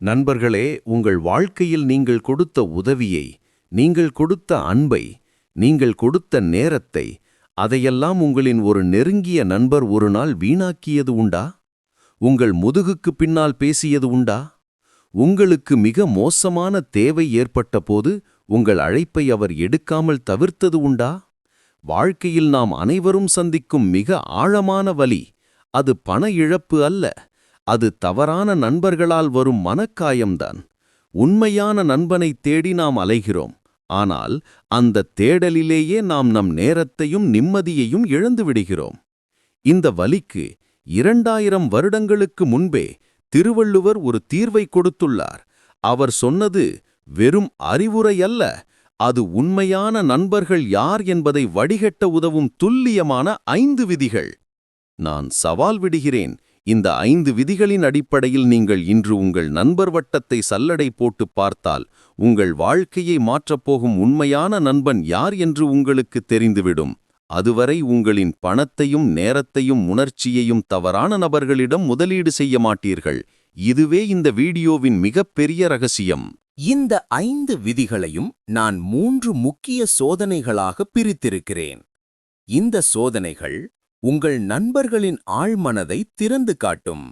நண்பர்களே உங்கள் வாழ்க்கையில் நீங்கள் கொடுத்த உதவியை நீங்கள் கொடுத்த அன்பை நீங்கள் கொடுத்த நேரத்தை அதையெல்லாம் உங்களின் ஒரு நெருங்கிய நண்பர் ஒரு நாள் வீணாக்கியது உண்டா? உங்கள் முதுகுக்கு பின்னால் பேசியது உண்டா? உங்களுக்கு மிக மோசமான தேவை ஏற்பட்டபோது உங்கள் அழைப்பை அவர் எடுக்காமல் தவிர்த்தது உண்டா? வாழ்க்கையில் நாம் அனைவரும் சந்திக்கும் மிக ஆழமான வலி அது பண இழப்பு அல்ல. அது தவறான நண்பர்களால் வரும் மனக்காயம்தான். உண்மையான நண்பனைத் தேடி நாம் அலைகிறோம். ஆனால் அந்த தேடலிலேயே நாம் நம் நேரத்தையும் நிம்மதியையும் இழந்து விடுகிறோம். இந்த வலிக்கு இரண்டாயிரம் வருடங்களுக்கு முன்பே திருவள்ளுவர் ஒரு தீர்வை கொடுத்துள்ளார். அவர் சொன்னது வெறும் அறிவுரை அல்ல அது உண்மையான நண்பர்கள் யார் என்பதை வடிகட்ட உதவும் துல்லியமான ஐந்து விதிகள். நான் சவால் விடுகிறேன் இந்த ஐந்து விதிகளின் அடிப்படையில் நீங்கள் இன்று உங்கள் நண்பர் வட்டத்தை சல்லடை போட்டு பார்த்தால் உங்கள் வாழ்க்கையை மாற்றப்போகும் உண்மையான நண்பன் யார் என்று உங்களுக்கு தெரிந்துவிடும். அதுவரை உங்களின் பணத்தையும் நேரத்தையும் உணர்ச்சியையும் தவறான நபர்களிடம் முதலீடு செய்ய மாட்டீர்கள். இதுவே இந்த வீடியோவின் மிகப்பெரிய ரகசியம். இந்த ஐந்து விதிகளையும் நான் மூன்று முக்கிய சோதனைகளாக பிரித்திருக்கிறேன். இந்த சோதனைகள் உங்கள் நண்பர்களின் ஆழ்மனதை திறந்து காட்டும்.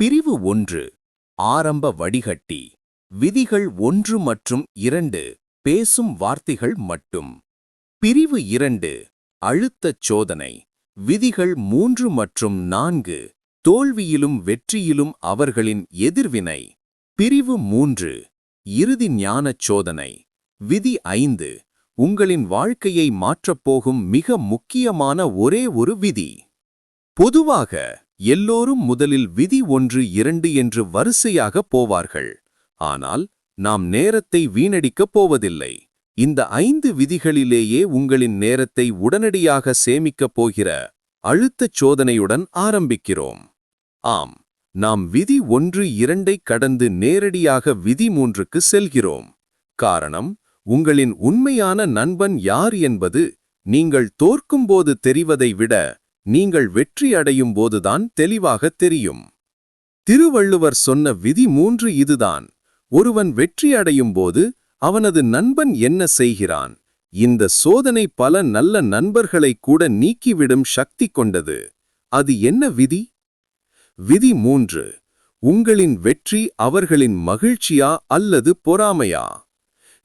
பிரிவு ஒன்று ஆரம்ப வடிகட்டி. விதிகள் ஒன்று மற்றும் இரண்டு பேசும் வார்த்தைகள் மட்டும். பிரிவு இரண்டு அழுத்தச் சோதனை. விதிகள் மூன்று மற்றும் நான்கு தோல்வியிலும் வெற்றியிலும் அவர்களின் எதிர்வினை. பிரிவு மூன்று இறுதி ஞானச் சோதனை. விதி ஐந்து உங்களின் வாழ்க்கையை மாற்றப்போகும் மிக முக்கியமான ஒரே ஒரு விதி. பொதுவாக எல்லோரும் முதலில் விதி ஒன்று இரண்டு என்று வரிசையாக போவார்கள். ஆனால் நாம் நேரத்தை வீணடிக்கப் போவதில்லை. இந்த ஐந்து விதிகளிலேயே உங்களின் நேரத்தை உடனடியாக சேமிக்கப் போகிற அழுத்தச் சோதனையுடன் ஆரம்பிக்கிறோம். ஆம் நாம் விதி ஒன்று இரண்டைக் கடந்து நேரடியாக விதி மூன்றுக்கு செல்கிறோம். காரணம் உங்களின் உண்மையான நண்பன் யார் என்பது நீங்கள் தோற்கும்போது தெரிவதை விட நீங்கள் வெற்றி அடையும் போதுதான் தெளிவாக தெரியும். திருவள்ளுவர் சொன்ன விதி மூன்று இதுதான். ஒருவன் வெற்றி அடையும் போது அவனது நண்பன் என்ன செய்கிறான்? இந்த சோதனை பல நல்ல நண்பர்களை கூட நீக்கிவிடும் சக்தி கொண்டது. அது என்ன விதி? விதி மூன்று. உங்களின் வெற்றி அவர்களின் மகிழ்ச்சியா அல்லது பொறாமையா?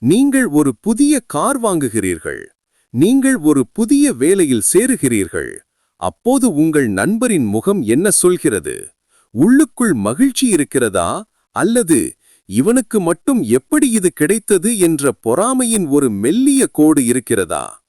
நீங்கள் ஒரு புதிய கார் வாங்குகிறீர்கள். நீங்கள் ஒரு புதிய வேலையில் சேருகிறீர்கள். அப்போது உங்கள் நண்பரின் முகம் என்ன சொல்கிறது? உள்ளுக்குள் மகிழ்ச்சி இருக்கிறதா? அல்லது இவனுக்கு மட்டும் எப்படி இது கிடைத்தது என்ற பொறாமையின் ஒரு மெல்லிய கோடு இருக்கிறதா?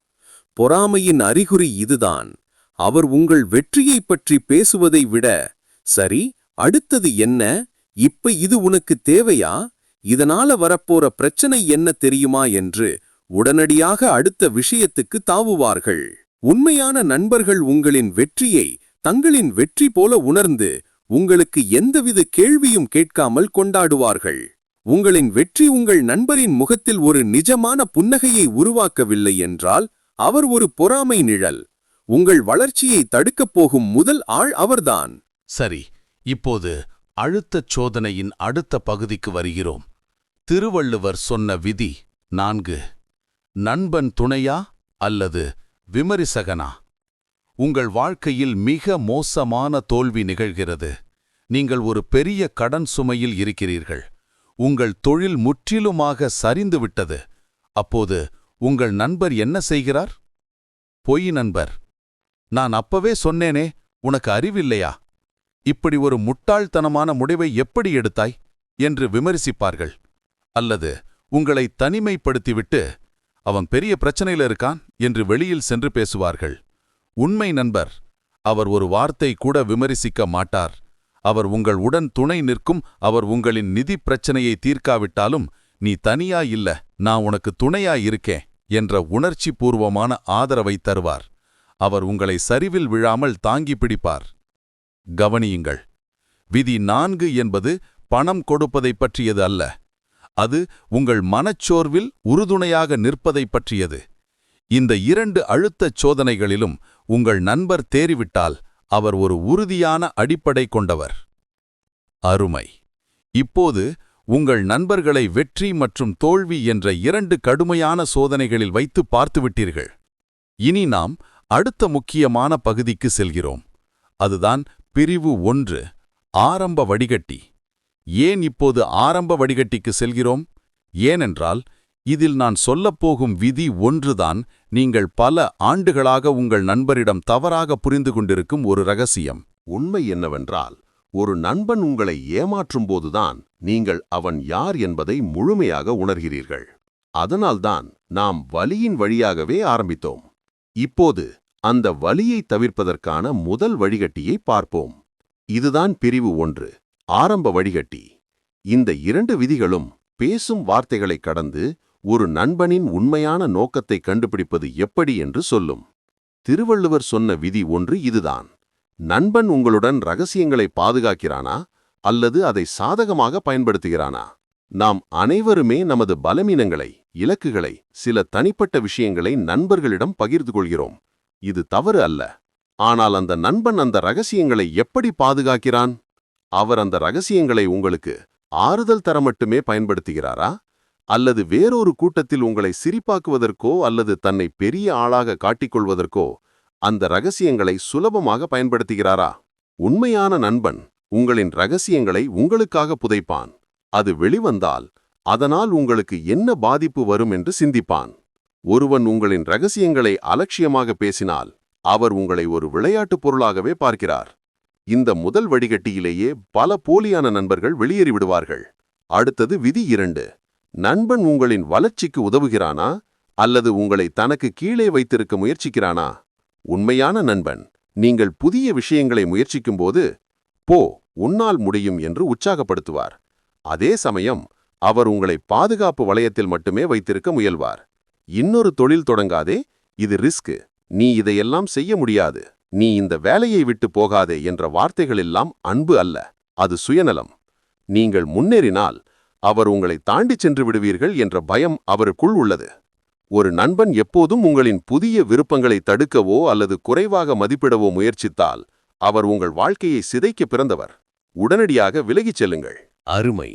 பொறாமையின் அறிகுறி இதுதான். அவர் உங்கள் வெற்றியைப் பற்றி பேசுவதை விட சரி அடுத்தது என்ன? இப்ப இது உனக்கு தேவையா? இதனால வரப்போற பிரச்சனை என்ன தெரியுமா என்று உடனடியாக அடுத்த விஷயத்துக்கு தாவுவார்கள். உண்மையான நண்பர்கள் உங்களின் வெற்றியை தங்களின் வெற்றி போல உணர்ந்து உங்களுக்கு எந்தவித கேள்வியும் கேட்காமல் கொண்டாடுவார்கள். உங்களின் வெற்றி உங்கள் நண்பரின் முகத்தில் ஒரு நிஜமான புன்னகையை உருவாக்கவில்லை என்றால் அவர் ஒரு பொறாமை நிழல். உங்கள் வளர்ச்சியை தடுக்கப் போகும் முதல் ஆள் அவர்தான். சரி இப்போது அழுத்தச் சோதனையின் அடுத்த பகுதிக்கு வருகிறோம். திருவள்ளுவர் சொன்ன விதி நான்கு. நண்பன் துணையா அல்லது விமரிசகனா? உங்கள் வாழ்க்கையில் மிக மோசமான தோல்வி நிகழ்கிறது. நீங்கள் ஒரு பெரிய கடன் சுமையில் இருக்கிறீர்கள். உங்கள் தொழில் முற்றிலுமாக சரிந்துவிட்டது அப்போது உங்கள் நண்பர் என்ன செய்கிறார்? பொய் நண்பர் நான் அப்பவே சொன்னேனே உனக்கு அறிவில்லையா? இப்படி ஒரு முட்டாள்தனமான முடிவை எப்படி எடுத்தாய்? என்று விமர்சிப்பார்கள். அல்லது உங்களை தனிமைப்படுத்திவிட்டு அவன் பெரிய பிரச்சனையில இருக்கான் என்று வெளியில் சென்று பேசுவார்கள். உண்மை நண்பர் அவர் ஒரு வார்த்தை கூட விமரிசிக்க மாட்டார். அவர் உங்கள் உடன் துணை நிற்கும் அவர் உங்களின் நிதி பிரச்சனையை தீர்க்காவிட்டாலும் நீ தனியா இல்ல நான் உனக்கு துணையா இருக்கேன் என்ற உணர்ச்சி பூர்வமான ஆதரவை தருவார். அவர் உங்களை சரிவில் விழாமல் தாங்கி பிடிப்பார். கவனியுங்கள் விதி நான்கு என்பது பணம் கொடுப்பதைப் பற்றியது அல்ல. அது உங்கள் மனச்சோர்வில் உறுதுணையாக நிற்பதைப் பற்றியது. இந்த இரண்டு அழுத்தச் சோதனைகளிலும் உங்கள் நண்பர் தேறிவிட்டால் அவர் ஒரு உறுதியான அடிப்படை கொண்டவர். அருமை. இப்போது உங்கள் நண்பர்களை வெற்றி மற்றும் தோல்வி என்ற இரண்டு கடுமையான சோதனைகளில் வைத்து பார்த்துவிட்டீர்கள். இனி நாம் அடுத்த முக்கியமான பகுதிக்கு செல்கிறோம். அதுதான் பிரிவு ஒன்று ஆரம்ப வடிகட்டி. ஏன் இப்போது ஆரம்ப வடிகட்டிக்கு செல்கிறோம்? ஏனென்றால் இதில் நான் சொல்லப்போகும் விதி ஒன்றுதான் நீங்கள் பல ஆண்டுகளாக உங்கள் நண்பரிடம் தவறாக புரிந்து கொண்டிருக்கும் ஒரு ரகசியம். உண்மை என்னவென்றால் ஒரு நண்பன் உங்களை ஏமாற்றும் போதுதான் நீங்கள் அவன் யார் என்பதை முழுமையாக உணர்கிறீர்கள். அதனால்தான் நாம் வலியின் வழியாகவே ஆரம்பித்தோம். இப்போது அந்த வலியை தவிர்ப்பதற்கான முதல் வழிகட்டியை பார்ப்போம். இதுதான் பிரிவு ஒன்று. ஆரம்ப வழிகட்டி. இந்த இரண்டு விதிகளும் பேசும் வார்த்தைகளை கடந்து ஒரு நண்பனின் உண்மையான நோக்கத்தை கண்டுபிடிப்பது எப்படி என்று சொல்லும். திருவள்ளுவர் சொன்ன விதி ஒன்று இதுதான். நண்பன் உங்களுடன் ரகசியங்களை பாதுகாக்கிறானா? அல்லது அதை சாதகமாக பயன்படுத்துகிறானா? நாம் அனைவருமே நமது பலமீனங்களை இலக்குகளை சில தனிப்பட்ட விஷயங்களை நண்பர்களிடம் பகிர்ந்து கொள்கிறோம். இது தவறு அல்ல. ஆனால் அந்த நண்பன் அந்த ரகசியங்களை எப்படி பாதுகாக்கிறான்? அவர் அந்த ரகசியங்களை உங்களுக்கு ஆறுதல் தர மட்டுமே பயன்படுத்துகிறாரா? அல்லது வேறொரு கூட்டத்தில் உங்களை சிரிப்பாக்குவதற்கோ அல்லது தன்னை பெரிய ஆளாக காட்டிக்கொள்வதற்கோ அந்த ரகசியங்களை சுலபமாக பயன்படுத்துகிறாரா? உண்மையான நண்பன் உங்களின் ரகசியங்களை உங்களுக்காக புதைப்பான். அது வெளிவந்தால் அதனால் உங்களுக்கு என்ன பாதிப்பு வரும் என்று சிந்திப்பான். ஒருவன் உங்களின் ரகசியங்களை அலட்சியமாக பேசினால் அவர் உங்களை ஒரு விளையாட்டுப் பொருளாகவே பார்க்கிறார். இந்த முதல் வடிகட்டியிலேயே பல போலியான நண்பர்கள் வெளியேறிவிடுவார்கள். அடுத்தது விதி இரண்டு. நண்பன் உங்களின் வளர்ச்சிக்கு உதவுகிறானா? அல்லது உங்களை தனக்கு கீழே வைத்திருக்க முயற்சிக்கிறானா? உண்மையான நண்பன் நீங்கள் புதிய விஷயங்களை முயற்சிக்கும்போது போ உன்னால் முடியும் என்று உற்சாகப்படுத்துவார். அதே சமயம் அவர் உங்களை பாதுகாப்பு வளையத்தில் மட்டுமே வைத்திருக்க முயல்வார். இன்னொரு தொழில் தொடங்காதே இது ரிஸ்க். நீ இதையெல்லாம் செய்ய முடியாது. நீ இந்த வேலையை விட்டு போகாதே என்ற வார்த்தைகளெல்லாம் அன்பு அல்ல அது சுயநலம். நீங்கள் முன்னேறினால் அவர் உங்களை தாண்டிச் சென்று விடுவீர்கள் என்ற பயம் அவருக்குள் உள்ளது. ஒரு நண்பன் எப்போதும் உங்களின் புதிய விருப்பங்களை தடுக்கவோ அல்லது குறைவாக மதிப்பிடவோ முயற்சித்தால் அவர் உங்கள் வாழ்க்கையை சிதைக்க பிறந்தவர். உடனடியாக விலகிச் செல்லுங்கள். அருமை.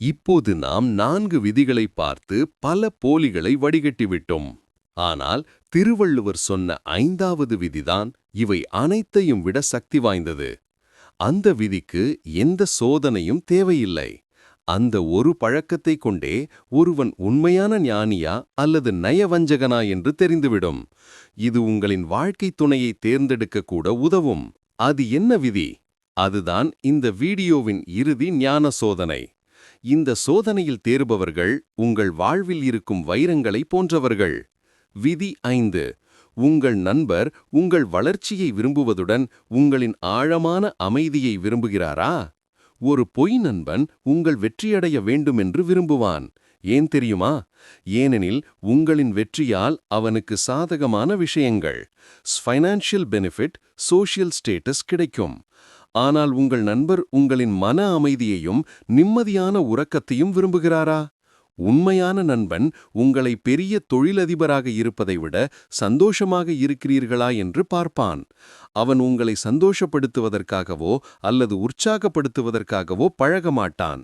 இப்போது நாம் நான்கு விதிகளை பார்த்து பல போலிகளை வடிகட்டிவிட்டோம் ஆனால் திருவள்ளுவர் சொன்ன ஐந்தாவது விதிதான் இவை அனைத்தையும் விட சக்தி வாய்ந்தது. அந்த விதிக்கு எந்த சோதனையும் தேவையில்லை. அந்த ஒரு பழக்கத்தை கொண்டே ஒருவன் உண்மையான ஞானியா அல்லது நயவஞ்சகனா என்று தெரிந்துவிடும். இது உங்களின் வாழ்க்கைத் துணையை தேர்ந்தெடுக்க கூட உதவும். அது என்ன விதி? அதுதான் இந்த வீடியோவின் இறுதி ஞான சோதனை. இந்த சோதனையில் தேறுபவர்கள் உங்கள் வாழ்வில் இருக்கும் வைரங்களை போன்றவர்கள். விதி ஐந்து. உங்கள் நண்பர் உங்கள் வளர்ச்சியை விரும்புவதுடன் உங்களின் ஆழமான அமைதியை விரும்புகிறாரா? ஒரு பொய் நண்பன் உங்கள் வெற்றியடைய வேண்டுமென்று விரும்புவான். ஏன் தெரியுமா? ஏனெனில் உங்களின் வெற்றியால் அவனுக்கு சாதகமான விஷயங்கள். ஃபைனான்ஷியல் பெனிஃபிட் சோஷியல் ஸ்டேட்டஸ் கிடைக்கும். ஆனால் உங்கள் நண்பர் உங்களின் மன அமைதியையும் நிம்மதியான உறக்கத்தையும் விரும்புகிறாரா? உண்மையான நண்பன் உங்களை பெரிய தொழிலதிபராக இருப்பதை விட சந்தோஷமாக இருக்கிறீர்களா என்று பார்ப்பான். அவன் உங்களை சந்தோஷப்படுத்துவதற்காகவோ அல்லது உற்சாகப்படுத்துவதற்காகவோ பழக மாட்டான்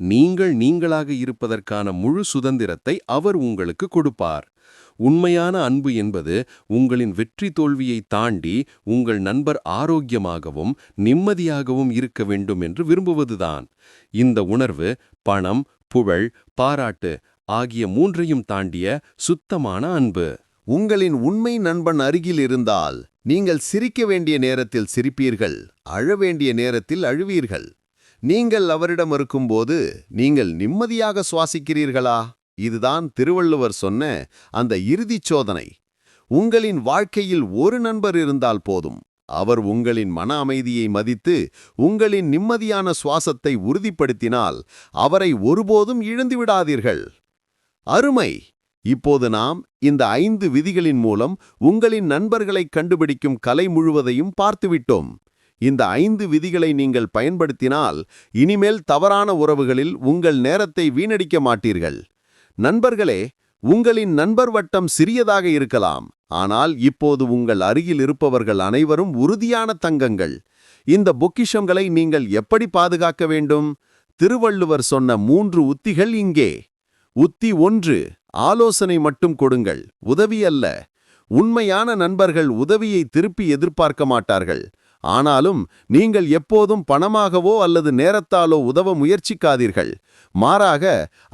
நீங்கள் நீங்களாக இருப்பதற்கான முழு சுதந்திரத்தை அவர் உங்களுக்கு கொடுப்பார். உண்மையான அன்பு என்பது உங்களின் வெற்றி தோல்வியை தாண்டி உங்கள் நண்பர் ஆரோக்கியமாகவும் நிம்மதியாகவும் இருக்க வேண்டும் என்று விரும்புவதுதான். இந்த உணர்வு பணம் புகழ் பாராட்டு ஆகிய மூன்றையும் தாண்டிய சுத்தமான அன்பு. உங்களின் உண்மை நண்பன் அருகில் இருந்தால் நீங்கள் சிரிக்க வேண்டிய நேரத்தில் சிரிப்பீர்கள் அழ வேண்டிய நேரத்தில் அழுவீர்கள். நீங்கள் அவரிடம் இருக்கும்போது நீங்கள் நிம்மதியாக சுவாசிக்கிறீர்களா? இதுதான் திருவள்ளுவர் சொன்ன அந்த இறுதிச் சோதனை. உங்களின் வாழ்க்கையில் ஒரு நண்பர் இருந்தால் போதும். அவர் உங்களின் மன அமைதியை மதித்து உங்களின் நிம்மதியான சுவாசத்தை உறுதிப்படுத்தினால் அவரை ஒருபோதும் இழந்துவிடாதீர்கள். அருமை! இப்போது நாம் இந்த ஐந்து விதிகளின் மூலம் உங்களின் நண்பர்களை கண்டுபிடிக்கும் கலை முழுவதையும் பார்த்துவிட்டோம். இந்த ஐந்து விதிகளை நீங்கள் பயன்படுத்தினால் இனிமேல் தவறான உறவுகளில் உங்கள் நேரத்தை வீணடிக்க மாட்டீர்கள். நண்பர்களே உங்களின் நண்பர் வட்டம் சிறியதாக இருக்கலாம். ஆனால் இப்போது உங்கள் அருகில் இருப்பவர்கள் அனைவரும் உறுதியான தங்கங்கள். இந்த பொக்கிஷங்களை நீங்கள் எப்படி பாதுகாக்க வேண்டும்? திருவள்ளுவர் சொன்ன மூன்று உத்திகள் இங்கே. உத்தி ஒன்று ஆலோசனை மட்டும் கொடுங்கள் உதவி அல்ல. உண்மையான நண்பர்கள் உதவியை திருப்பி எதிர்பார்க்க மாட்டார்கள். ஆனாலும் நீங்கள் எப்போதும் பணமாகவோ அல்லது நேரத்தாலோ உதவ முயற்சிக்காதீர்கள். மாறாக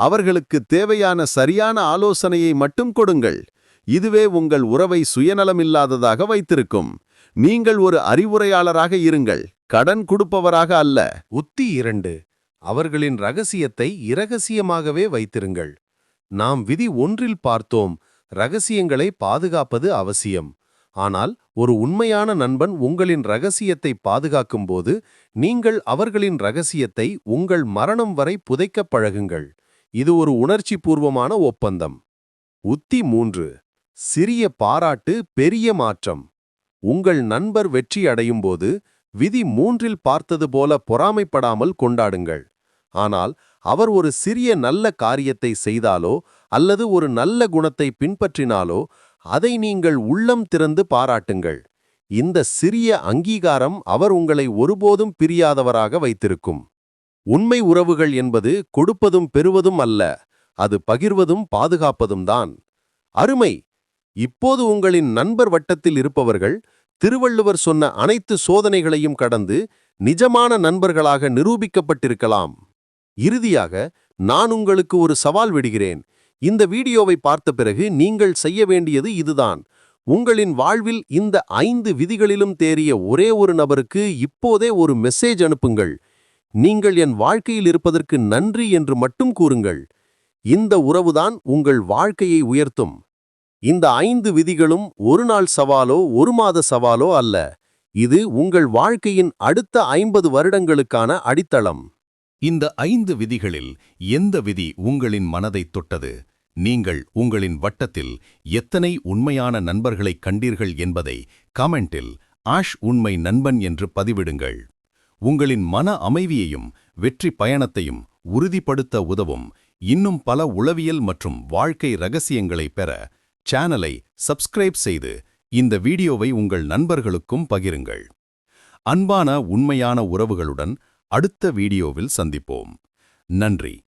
அவர்களுக்கு தேவையான சரியான ஆலோசனையை மட்டும் கொடுங்கள். இதுவே உங்கள் உறவை சுயநலமில்லாததாக வைத்திருக்கும். நீங்கள் ஒரு அறிவுரையாளராக இருங்கள். கடன் கொடுப்பவராக அல்ல. உத்தி இரண்டு. அவர்களின் ரகசியத்தை இரகசியமாகவே வைத்திருங்கள். நாம் விதி ஒன்றில் பார்த்தோம். ரகசியங்களை பாதுகாப்பது அவசியம். ஆனால் ஒரு உண்மையான நண்பன் உங்களின் ரகசியத்தை பாதுகாக்கும்போது நீங்கள் அவர்களின் ரகசியத்தை உங்கள் மரணம் வரை புதைக்கப் பழகுங்கள். இது ஒரு உணர்ச்சிபூர்வமான ஒப்பந்தம். உத்தி மூன்று. சிறிய பாராட்டு பெரிய மாற்றம். உங்கள் நண்பர் வெற்றி அடையும்போது விதி மூன்றில் பார்த்தது போல பொறாமைப்படாமல் கொண்டாடுங்கள். ஆனால் அவர் ஒரு சிறிய நல்ல காரியத்தை செய்தாலோ அல்லது ஒரு நல்ல குணத்தை பின்பற்றினாலோ அதை நீங்கள் உள்ளம் திறந்து பாராட்டுங்கள். இந்த சிறிய அங்கீகாரம் அவர் உங்களை ஒருபோதும் பிரியாதவராக வைத்திருக்கும். உண்மை உறவுகள் என்பது கொடுப்பதும் பெறுவதும் அல்ல அது பகிர்வதும் பாதுகாப்பதும் தான். அருமை! இப்போது உங்களின் நண்பர் வட்டத்தில் இருப்பவர்கள் திருவள்ளுவர் சொன்ன அனைத்து சோதனைகளையும் கடந்து நிஜமான நண்பர்களாக நிரூபிக்கப்பட்டிருக்கலாம். இறுதியாக நான் உங்களுக்கு ஒரு சவால் விடுகிறேன். இந்த வீடியோவை பார்த்த பிறகு நீங்கள் செய்ய வேண்டியது இதுதான். உங்களின் வாழ்வில் இந்த ஐந்து விதிகளிலும் தேறிய ஒரே ஒரு நபருக்கு இப்போதே ஒரு மெசேஜ் அனுப்புங்கள். நீங்கள் என் வாழ்க்கையில் இருப்பதற்கு நன்றி என்று மட்டும் கூறுங்கள். இந்த உறவுதான் உங்கள் வாழ்க்கையை உயர்த்தும். இந்த ஐந்து விதிகளும் ஒரு நாள் சவாலோ ஒரு மாத சவாலோ அல்ல. இது உங்கள் வாழ்க்கையின் அடுத்த ஐம்பது வருடங்களுக்கான அடித்தளம். இந்த ஐந்து விதிகளில் எந்த விதி உங்களின் மனதைத் தொட்டது? நீங்கள் உங்களின் வட்டத்தில் எத்தனை உண்மையான நண்பர்களைக் கண்டீர்கள் என்பதை கமெண்டில் ஆஷ் உண்மை நண்பன் என்று பதிவிடுங்கள். உங்களின் மன அமைதியையும் வெற்றி பயணத்தையும் உறுதிப்படுத்த உதவும் இன்னும் பல உளவியல் மற்றும் வாழ்க்கை ரகசியங்களை பெற சேனலை சப்ஸ்கிரைப் செய்து இந்த வீடியோவை உங்கள் நண்பர்களுக்கும் பகிருங்கள். அன்பான உண்மையான உறவுகளுடன் அடுத்த வீடியோவில் சந்திப்போம். நன்றி.